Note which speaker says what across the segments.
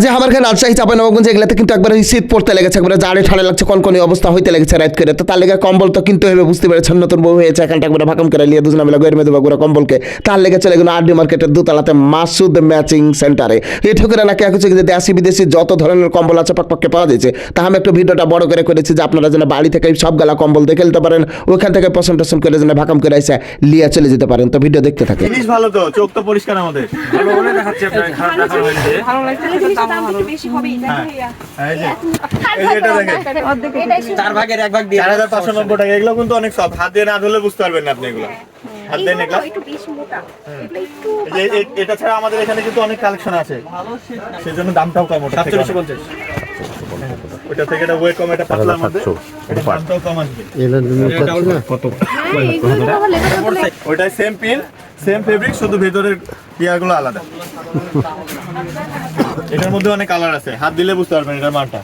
Speaker 1: যে আমার এখানে রাজশাহী চাপানবাবগঞ্জ এগুলাতে কিন্তু একবার শীত পড়তে লেগেছে একবার জাড়ে ঠাড়ে লাগছে কনকনি অবস্থা হইতে লেগেছে রাত করে। তো তার লেগে কম্বল তো কিন্তু হবে বুঝতে পেরেছেন? নতুন বউ হয়েছে এখানটা একবার ভাকাম করে লিয়ে দুজনা মিলে গের মেদে বাগুরা কম্বলকে। তার লেগে চলে গেল আরডি মার্কেটের দোতলাতে মাসুদ ম্যাচিং সেন্টারে। এই ঠুকুরে নাকি হচ্ছে যে দেশি বিদেশি যত ধরনের কম্বল আছে পাকপাককে পাওয়া যাচ্ছে তা আমি একটু ভিডিওটা বড় করে করেছি যে আপনারা যেন বাড়ি থেকে সব গেলা কম্বল দেখে নিতে পারেন ওইখান থেকে পছন্দ টসন্দ করে যেন ভাকাম করে এসে লিয়া চলে যেতে পারেন। তো ভিডিও দেখতে থাকে
Speaker 2: জিনিস ভালো তো চোখ তো পরিষ্কার আমাদের।
Speaker 3: ভালো বলে দেখাচ্ছি আপনার
Speaker 4: ভালো লাগছে।
Speaker 5: তাহলে জিনিসটার দাম একটু বেশি হবেই তাই না ভাইয়া?
Speaker 2: এই যে এই যে এটা দেখেন।
Speaker 5: এটাই শুধু-
Speaker 3: চার ভাগের এক ভাগ দিয়ে
Speaker 2: চার হাজার পাঁচশো নব্বই টাকা এগুলো কিন্তু অনেক সব হাত দিয়ে না ধরলে বুঝতে পারবেন না আপনি এগুলো। হাত দিয়ে এগুলো
Speaker 5: তো একটু বেশি মোটা। এগুলো একটু
Speaker 2: এই যে এটা ছাড়া আমাদের এখানে কিন্তু অনেক কালেকশন আছে। সেজন্য দামটাও কম ওটা
Speaker 3: সাতচল্লিশশো পঞ্চাশ।
Speaker 2: ওটা থেকে এটা ওয়েট কম এটা পাতলার মধ্যে এটা দামটাও কম আসবে।
Speaker 5: হ্যাঁ, এইগুলো তো আবার লেখা থাকলে
Speaker 2: ওইটাই সেম পিন সেম ফেব্রিক শুধু ভেতরের ইয়াগুলো আলাদা। এটার মধ্যে অনেক কালার আছে। হাত দিলে বুঝতে পারবেন এটার মানটা।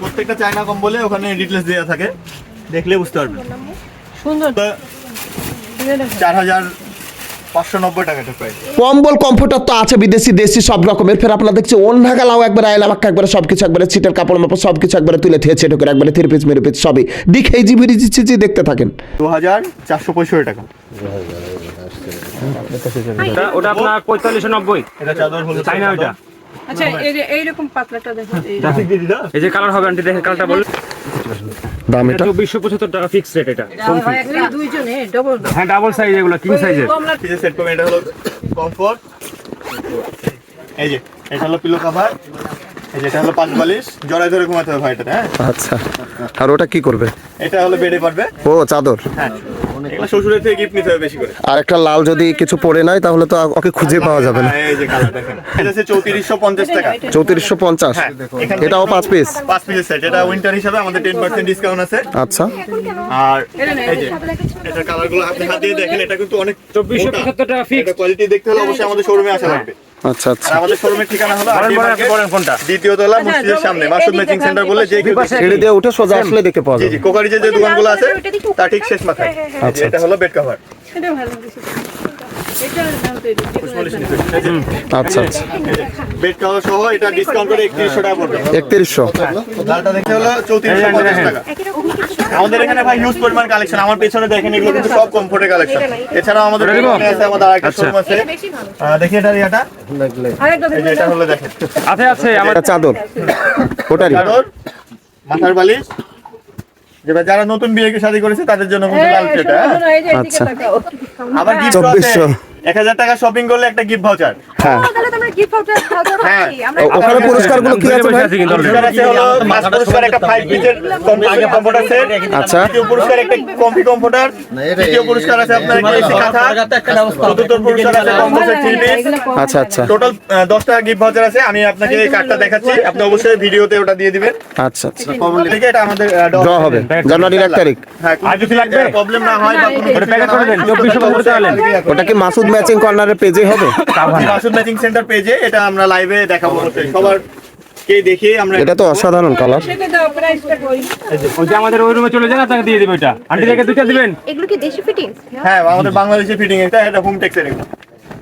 Speaker 2: প্রত্যেকটা চায়না কম বলে ওখানে ডিটেলস দেওয়া থাকে। দেখলে বুঝতে পারবেন।
Speaker 4: সুন্দর।
Speaker 2: চার হাজার পাঁচশো নব্বই টাকাটা প্রাইস
Speaker 1: কম্বল কমফোর্টার তো আছে বিদেশি দেশি সব রকমের। ফের আপনারা দেখছি অন্য গালাও একবার আইলাম একবার সব কিছু একবারে সিটের কাপড় মাপড় সব কিছু একবারে তুলে থেয়েছে ঢুকে একবারে থ্রি পিস মেরে পিস সবই। দেখেই জিবি জি দেখতে থাকেন।
Speaker 2: দু হাজার চারশো পঁয়ষট্টি টাকা।
Speaker 3: ওটা- ওটা আপনার পঁয়তাল্লিশশো নব্বই।
Speaker 2: এটা চাদর হলো
Speaker 3: চাইনা ওইটা।
Speaker 4: আচ্ছা এই যে এইরকম পাতলাটা দেখো এই
Speaker 3: এই যে কালার হবে আন্টি দেখে কালারটা বল
Speaker 1: দাম
Speaker 3: এটা
Speaker 1: এটা?
Speaker 3: চব্বিশশো পঁচাত্তর টাকা ফিক্স রেট এটা।
Speaker 4: এই দুইজনে ডাবল
Speaker 3: হ্যাঁ ডাবল সাইজ এগুলো কিং সাইজের
Speaker 2: পিসের সেট করবেন এটা হলো কমফোর্ট এই যে এটা হলো পিলো কভার এই যে এটা হলো পাঁচ বালিশ। জড়াই ধরে ঘুমাতে হবে ভাই এটা হ্যাঁ?
Speaker 1: আচ্ছা। আর ওটা কি করবে?
Speaker 2: এটা হলো বেডে পারবে
Speaker 1: ও চাদর।
Speaker 2: হ্যাঁ। শ্বশুরের থেকে গিফট নিতে হবে বেশি করে।
Speaker 1: আর একটা লাল যদি কিছু পড়ে নাই তাহলে তো ওকে খুঁজে পাওয়া যাবে না।
Speaker 2: হ্যাঁ, এই যে কালার দেখেন। এটা হচ্ছে চৌত্রিশশো পঞ্চাশ টাকা।
Speaker 1: চৌত্রিশশো পঞ্চাশ?
Speaker 2: হ্যাঁ, এখান
Speaker 1: এটাও
Speaker 2: থেকে
Speaker 1: পাঁচ পিস
Speaker 2: পাঁচ পিসের সেট এটা উইন্টার হিসাবে আমাদের টেন পার্সেন্ট ডিসকাউন্ট আছে।
Speaker 1: আচ্ছা।
Speaker 2: আর এই যে এটা কালারগুলো আপনি হাত দিয়ে দেখেন এটা কিন্তু অনেক
Speaker 3: চব্বিশশো
Speaker 2: মোটা।
Speaker 3: পঁচাত্তর টাকা ফিক্স
Speaker 2: এটা কোয়ালিটি দেখতে হলে অবশ্যই আমাদের শোরুমে আসা লাগবে।
Speaker 1: আচ্ছা আচ্ছা।
Speaker 2: আমাদের শোরুমের ঠিকানা হলো
Speaker 3: বলেন কোনটা?
Speaker 2: দ্বিতীয় তলা মসজিদের সামনে মাসুদ ম্যাচিং সেন্টার যে
Speaker 1: সিঁড়ি দিয়ে উঠে সোজা আসলে দেখতে পাওয়া
Speaker 2: জি
Speaker 1: যাবে।
Speaker 2: জি কোকারিজের যে দোকানগুলো আছে তার ঠিক শেষ মাথায়।
Speaker 1: হ্যাঁ,
Speaker 2: এটা হলো বেড কভার
Speaker 4: এটা ভালো
Speaker 1: আচ্ছা আচ্ছা।
Speaker 2: বেড কভার সহ এটা ডিসকাউন্ট করে একত্রিশশো টাকা পড়বে।
Speaker 1: একত্রিশশো।
Speaker 2: লালটা দেখতে হলো টাকা। আমাদের এখানে ভাই হিউজ পরিমাণ কালেকশন আমার পেছনে দেখেন এগুলো কিন্তু সব কমফোর্টের কালেকশন এছাড়াও আমাদের এখানে আছে আমাদের আরেকটা শোরুম আছে।
Speaker 5: বেশি
Speaker 2: দেখি এটা
Speaker 4: আরেকটা
Speaker 2: এটা হলো দেখেন।
Speaker 3: আছে আছে আমার
Speaker 1: চাদর। ওটারই
Speaker 2: চাদর মাথার বালিশ। যেটা যারা নতুন বিয়ে শাদী করেছে তাদের জন্য কিন্তু লাল সেটা হ্যাঁ
Speaker 4: যে এদিকে
Speaker 1: আচ্ছা।
Speaker 2: আবার গিফট। এক হাজার টাকা শপিং করলে একটা গিফট ভাউচার
Speaker 1: হ্যাঁ।
Speaker 5: তাহলে তোমরা গিফট ভাউচার ভাউচার
Speaker 2: হ্যাঁ।
Speaker 5: পাচ্ছি আমরা
Speaker 1: ওখানে পুরস্কারগুলো কি আছে ভাই?
Speaker 2: পুরস্কার আছে হলো মাস পুরস্কার একটা পিসের কম্পিউটার সেট
Speaker 1: আচ্ছা।
Speaker 2: দ্বিতীয় পুরস্কার একটা কম্পি কম্পিউটার তৃতীয় পুরস্কার আছে আপনার একটা এসি কাঁথা চতুর্থ পুরস্কার আছে কম্পিউটার থ্রি
Speaker 1: আচ্ছা আচ্ছা।
Speaker 2: টোটাল দশটা গিফট ভাউচার আছে আমি আপনাকে এই কার্ডটা দেখাচ্ছি। আপনি অবশ্যই ভিডিওতে ওটা দিয়ে দিবেন।
Speaker 1: আচ্ছা আচ্ছা।
Speaker 2: ঠিক আছে এটা আমাদের
Speaker 1: ড্র হবে। জানুয়ারির এক তারিখ
Speaker 2: হ্যাঁ
Speaker 3: আর কিছু লাগবে?
Speaker 2: প্রবলেম না হয় বা কোনো
Speaker 3: ওটা প্যাকেট করে দেন টাকা
Speaker 1: ওটা কি মাসুদ ম্যাচিং কর্নারের পেজে হবে?
Speaker 2: মাসুদ ম্যাচিং সেন্টার পেজে এটা আমরা লাইভে দেখাবো। সবার কে দেখিয়ে আমরা
Speaker 1: এটা তো অসাধারণ কালার
Speaker 4: সেটা দাও প্রাইসটা কই
Speaker 3: ওই যে আমাদের ওই রুমে চলে যান আপনাকে দিয়ে দিবে ওইটা। আন্টি দেখে দুইটা দিবেন।
Speaker 5: এগুলো কি দেশি ফিটিং
Speaker 2: হ্যাঁ আমাদের বাংলাদেশি ফিটিং এটা এটা হোম টেক্সের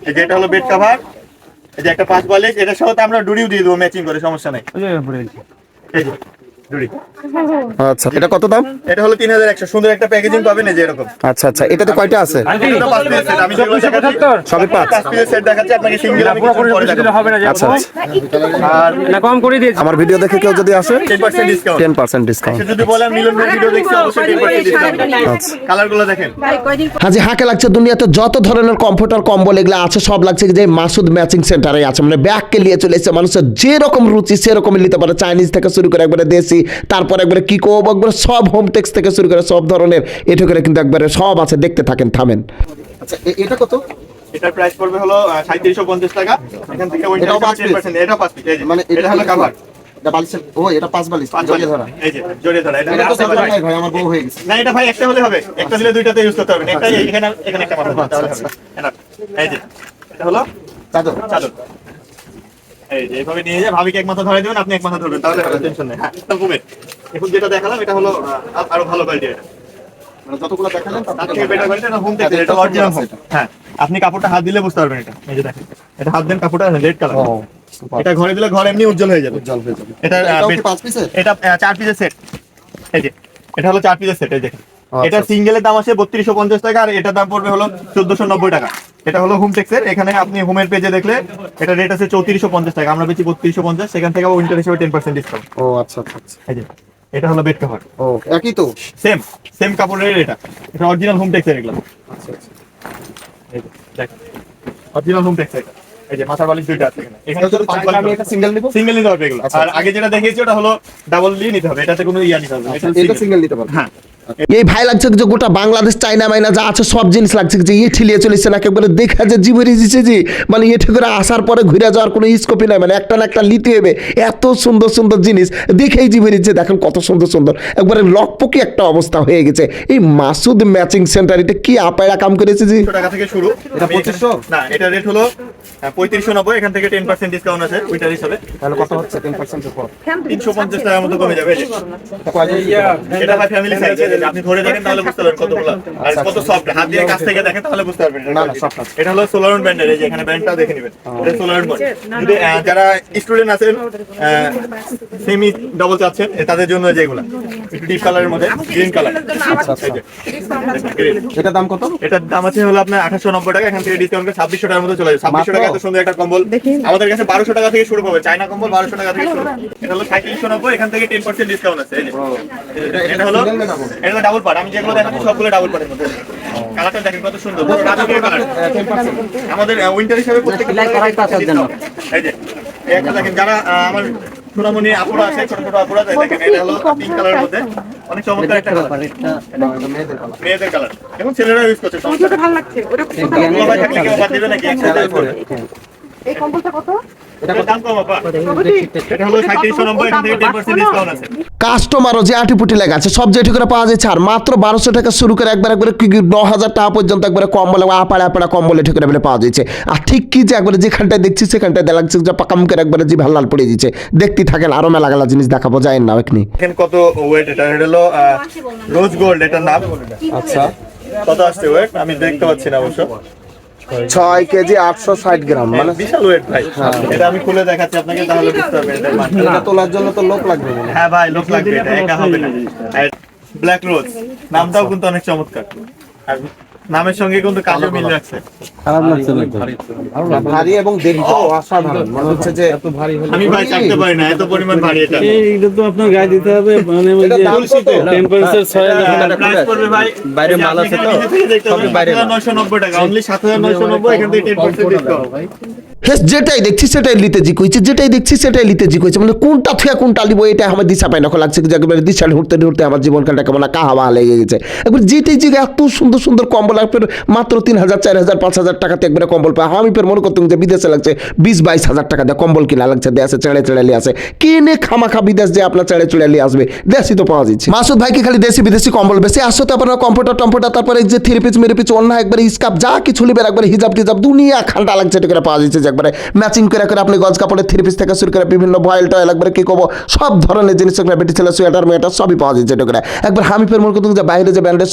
Speaker 2: এই যে এটা হলো বেড কভার এই যে একটা পাঁচ বালিশ এটার সাথে আমরা ডুরিও দিয়ে দেবো ম্যাচিং করে সমস্যা নাই। এই যে।
Speaker 1: আচ্ছা। এটা কত দাম?
Speaker 2: এটা হলো তিন হাজার একশো। সুন্দর একটা প্যাকেজিং পাবেন এই যে এরকম।
Speaker 1: আচ্ছা আচ্ছা। এটাতে কয়টা আছে?
Speaker 2: এটা পাঁচ পিসের সেট আমি যেগুলো দেখাচ্ছি
Speaker 1: সবই পাঁচ।
Speaker 2: সেট দেখাচ্ছি আপনাকে সিঙ্গেল আমি
Speaker 3: হবে না
Speaker 1: আচ্ছা আচ্ছা
Speaker 2: আর
Speaker 3: না কম করে দিয়েছি।
Speaker 1: আমার ভিডিও দেখে কেউ যদি আসে
Speaker 2: ten percent discount
Speaker 1: ten percent discount
Speaker 2: যদি বলেন মিলন ভিডিও দেখছি অবশ্যই টেন পার্সেন্ট ডিসকাউন্ট
Speaker 1: আচ্ছা।
Speaker 2: কালারগুলো দেখেন।
Speaker 4: ভাই কয়দিন
Speaker 1: হাজি হাঁকে লাগছে দুনিয়াতে যত ধরনের কমফোর্টার কম্বল এগুলো আছে সব লাগছে যে মাসুদ ম্যাচিং সেন্টারে আছে। মানে ব্যাগকে নিয়ে চলে এসেছে মানুষের যেরকম রুচি সেরকমই নিতে পারে। চাইনিজ থেকে শুরু করে একবারে দেশি তারপর একবারে কি কো একবারে সব হোম টেক্স থেকে শুরু করে সব ধরনের এটা করে কিন্তু একবারে সব আছে দেখতে থাকেন থামেন। আচ্ছা এটা কত?
Speaker 2: এটার প্রাইস পড়বে হলো সাঁত্রিশশো পঞ্চাশ টাকা। এখান থেকে
Speaker 1: এটাও পাঁচ
Speaker 2: টেন এটা পাঁচ
Speaker 1: মানে
Speaker 2: এটা হলো কাভার
Speaker 1: এটা বালিশের ও এটা পাঁচ বালিশ জড়িয়ে ধরা।
Speaker 2: এই যে জড়িয়ে ধরা এটা
Speaker 1: এটা তো
Speaker 2: হলো
Speaker 1: দরকার নাই ভাই আমার বউ হয়ে গেছে।
Speaker 2: না এটা ভাই একটা হলে হবে। একটা দিলে দুইটাতে ইউজ করতে হবে। একটা এখানে এখানে একটা মাথা হবে। এই যে এটা হলো
Speaker 1: চাদর।
Speaker 2: এইভাবে নিয়ে যায় ভাবিকে এক মাথা ধরে দেবেন আপনি এক মাথা ধরবেন তাহলে টেনশন নেই। হ্যাঁ এখন যেটা দেখালাম এটা হলো আরও ভালো কোয়ালিটি এটা।
Speaker 1: মানে যতগুলো দেখালেন
Speaker 2: তার থেকে better quality, এটা home textile, এটা original হ্যাঁ আপনি কাপড়টা হাত দিলে বুঝতে পারবেন এটা। এই যে দেখেন এটা হাত দেন কাপড়টা রেড কালার এটা ঘরে দিলে ঘর এমনি উজ্জ্বল হয়ে যাবে।
Speaker 1: জল হয়ে যাবে।
Speaker 2: এটা
Speaker 1: পাঁচ পিসের
Speaker 2: এটা চার পিসের সেট এই যে এটা হলো চার পিসের সেট এই দেখেন।
Speaker 1: আচ্ছা,
Speaker 2: এটা সিঙ্গেলের দাম আছে বত্রিশশো পঞ্চাশ টাকা আর এটার দাম পড়বে হলো চোদ্দশো নব্বই টাকা। এটা হলো হোম টেক্সের এখানে আপনি হোমের পেজে দেখলে এটা রেট আছে চৌত্রিশশো পঞ্চাশ টাকা। আমরা বেশি বত্রিশশো পঞ্চাশ সেখান থেকে উইন্টার হিসেবে টেন পার্সেন্ট ডিসকাউন্ট
Speaker 1: ও আচ্ছা আচ্ছা আচ্ছা।
Speaker 2: এই যে এটা হলো বেড কভার
Speaker 1: ও একই তো?
Speaker 2: সেম সেম কাপড়ের এটা। এটা অরিজিনাল হোম টেক্সের এগুলো।
Speaker 1: আচ্ছা আচ্ছা।
Speaker 2: এই যে অরিজিনাল হোম টেক্সের এটা। এই যে মাথার বালিশ দুইটা আছে এখানে। এখানে
Speaker 1: আমি এটা সিঙ্গেল নিব?
Speaker 2: সিঙ্গেল নিতে হবে এগুলো।
Speaker 1: আচ্ছা,
Speaker 2: আর আগে যেটা দেখিয়েছি ওটা হলো ডাবল নিতে হবে। এটাতে কোনো ইয়া নিতে হবে এটা
Speaker 1: এটা সিঙ্গেল নিতে পারব।
Speaker 2: হ্যাঁ।
Speaker 1: এই ভাই লাগছে যে গোটা বাংলাদেশ চাইনা মাইনা যা আছে সব জিনিস লাগছে যে ইয়ে ঠিলিয়ে চলেছে না একেবারে দেখা যে জীবনে দিচ্ছে যে মানে এঠে করে আসার পরে ঘুরে যাওয়ার কোনো স্কোপই নাই। মানে একটা না একটা লিতে হবে। এত সুন্দর সুন্দর জিনিস দেখেই জীবনে দিচ্ছে দেখেন কত সুন্দর সুন্দর। একবারে লকপকি একটা অবস্থা হয়ে গেছে। এই মাসুদ ম্যাচিং সেন্টার এটা কি আপায়রা কাম করেছে যে?
Speaker 2: টাকা থেকে শুরু।
Speaker 1: এটা 2500?
Speaker 2: না এটা রেট হলো পঁয়ত্রিশশো নব্বই। এখান থেকে টেন পার্সেন্ট ডিসকাউন্ট আছে উইটার হিসাবে।
Speaker 1: তাহলে কত হচ্ছে? টেন পার্সেন্টের পর
Speaker 2: তিনশো পঞ্চাশ টাকার মতো কমে যাবে। এটা ফ্যামিলি সাইজ আপনি ধরে দেখেন তাহলে বুঝতে পারবেন কতগুলো আর কত সফট হাত দিয়ে কাছ থেকে দেখেন তাহলে বুঝতে পারবেন
Speaker 1: না, না, soft
Speaker 2: এটা হলো সোলারন ব্র্যান্ডের এই যে এখানে ব্র্যান্ডটা দেখে নেবেন। এটা সোলারন ব্র্যান্ড যদি যারা স্টুডেন্ট আছেন সেমি ডবল চাচ্ছেন তাদের জন্য যেগুলো একটু ডিপ কালারের মধ্যে গ্রিন কালার
Speaker 1: এটা দাম কত?
Speaker 2: এটার দাম আছে হলো আপনার আঠাশশো নব্বই টাকা এখান থেকে ডিসকাউন্ট করে ছাব্বিশশো টাকার মধ্যে চলে যাবে। ছাব্বিশশো টাকা এত সুন্দর একটা কম্বল। আমাদের কাছে বারোশো টাকা থেকে শুরু হবে চাইনা কম্বল বারোশো টাকা থেকে শুরু এটা হলো সাঁত্রিশশো নব্বই এখান থেকে টেন পার্সেন্ট ডিসকাউন্ট আছে এটা হলো এটা ডাবল পার্ট আমি যেগুলো দেখাচ্ছি সবগুলো ডাবল পার্টের মধ্যে। কালারটা দেখেন কত সুন্দর। পুরো রাজকীয় কালার আমাদের উইন্টার হিসাবে প্রত্যেকটা। এই যে একটা দেখেন যারা আমার সোনামণি আপুরা আছে ছোট ছোট আপুরা আছে, দেখেন এটা হলো পিঙ্ক কালারের মধ্যে। অনেক চমৎকার একটা কালার মেয়েদের কালার এখন ছেলেরা ইউজ করছে
Speaker 4: ভালো লাগছে। ওটা
Speaker 2: বাদ দিবে নাকি? একসাথে করে।
Speaker 4: এই কম্বলটা কত?
Speaker 1: কাস্টমারও যে আটিপুটি লেগে আছে সব যেটি করে পাওয়া যাচ্ছে। আর মাত্র বারোশো টাকা শুরু করে একবার একবারে কি কি ন হাজার টাকা পর্যন্ত একবারে কম্বল এবং আপাড়া আপাড়া কম্বল এঠে করে পাওয়া যাচ্ছে। আর ঠিক কি যে একবারে যেখানটায় দেখছি সেখানটায় দেখা লাগছে যে পাকাম করে একবারে জি লাল পড়ে দিচ্ছে দেখতে থাকেন আরও মেলা গেলা জিনিস দেখাবো যায় না এখানে
Speaker 2: কত ওয়েট এটা এটা হলো রোজ গোল্ড এটার নাম।
Speaker 1: আচ্ছা।
Speaker 2: কত আসছে ওয়েট আমি দেখতে পাচ্ছি না অবশ্য।
Speaker 1: ছয় কেজি আটশো ষাট গ্রাম মানে
Speaker 2: বিশাল ওয়েট ভাই। এটা আমি খুলে দেখাচ্ছি আপনাকে তাহলে বুঝতে পারবেন
Speaker 1: এটা তোলার জন্য তো লোক লাগবে।
Speaker 2: হ্যাঁ ভাই লোক লাগবে এটা একা হবে না। ব্ল্যাক রোজ নামটাও কিন্তু অনেক চমৎকার। আর নামের সঙ্গে কিন্তু কাজও মিল রাখছে
Speaker 1: ভারী এবং দেখতেও অসাধারণ। মনে হচ্ছে যে
Speaker 2: আমি ভাই থাকতে পারি না এত পরিমাণ ভারী এটা।
Speaker 6: এটা তো আপনার গায়ে দিতে হবে মানে ওই যে টেম্পারেচার 6000
Speaker 2: প্রাইস করবে ভাই।
Speaker 6: বাইরে মাল আছে তো?
Speaker 2: সব বাইরে 990 টাকা অনলি 7990 এখান থেকে 10% ডিসকাউন্ট
Speaker 1: হ্যাঁ যেটাই দেখছি সেটাই লিতে জি কইছে, যেটাই দেখছি সেটাই লিতে জি কইছে। মানে কোনটা থুয়া, কোনটা লিবো এটা আমার দিশা পাই না। লাগছে যে একেবারে দিশা ঢুরতে ঢুরতে আমার জীবনকালটা কেমন কাহা বাহা লেগে গেছে। একবার যেটাই যে এত সুন্দর সুন্দর কম্বল আপনার মাত্র তিন হাজার চার হাজার পাঁচ হাজার টাকাতে একবারে কম্বল পায়। আমি ফের মনে করতাম যে বিদেশে লাগছে বিশ, বাইশ হাজার টাকা দিয়ে কম্বল কিনা লাগছে, দেশে চেড়ে চেড়ে নিয়ে আসে। কিনে খামাখা বিদেশ যে আপনার চেড়ে চড়ে নিয়ে আসবে দেশি তো পাওয়া যাচ্ছে। মাসুদ ভাই কি খালি দেশি, বিদেশি কম্বল বেশি। আসো তো আপনার কম্পিউটার, টম্পিউটার, তারপরে যে থ্রি পিচ মেরে পিচ অন্য একবারে স্কাপ যা কিছু লিবেন একবারে হিজাব, টিজাব, দুনিয়া খান্ডা লাগছে এটা পাওয়া যাচ্ছে একবারে ম্যাচিং করে করে আপনি গজ কাপড়ের থ্রি পিস থেকে শুরু করে বিভিন্ন ভয়েল টয়েল, একবারে কি করব, সব ধরনের জিনিস একবার বেটি ছেলে, সোয়েটার মেয়েটার সবই পাওয়া যাচ্ছে এটা করে একবার হামিফের মনে করতে যে বাইরে যে ব্র্যান্ডের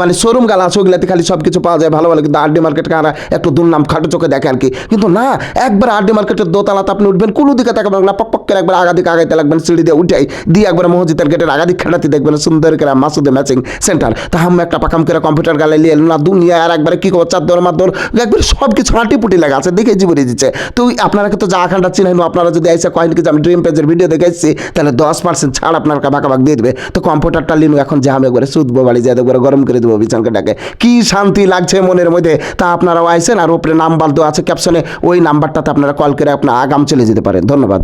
Speaker 1: মানে শোরুম গালা আছে, ওগুলাতে খালি সব কিছু পাওয়া যায়, ভালো ভালো। কিন্তু আরডি মার্কেট কারা একটু দুর্নাম খাটো চোখে দেখে আর কি। কিন্তু না, একবার আরডি মার্কেটের দোতলাতে আপনি উঠবেন, কোনো দিকে তাকাবেন না, পক পক একবার আগা দিকে আগাইতে লাগবেন, সিঁড়ি দিয়ে উঠাই দিয়ে একবার মসজিদের গেটের আগা দিক খাটাতে দেখবেন, সুন্দর করে মাসুদে ম্যাচিং সেন্টার তা হাম একটা পাকাম করে কম্পিউটার গালে নিয়ে না দুনিয়া আর একবারে কি করব, চার মার একবার সব কিছু হাঁটি পুটি লাগা আছে দেখে জীবনে দিচ্ছে তো আপনারা তো যা খানটা চিনাইনো আপনারা যদি এসে কয়েন কি যে আমি ড্রিম পেজের ভিডিও দেখে এসেছি তাহলে দশ পার্সেন্ট ছাড় আপনার কাবাকাবাক দিয়ে দেবে। তো কম্পিউটারটা লিনু এখন যে আমি একবারে সুদবো বাড়ি যায় একবারে গরম করে দেবো বিছানকাটাকে কি শান্তি লাগছে মনের মধ্যে। তা আপনারাও আইসেন, আর ওপরে নাম্বার দেওয়া আছে ক্যাপশনে, ওই নাম্বারটাতে আপনারা কল করে আপনার আগাম চলে যেতে পারেন। ধন্যবাদ।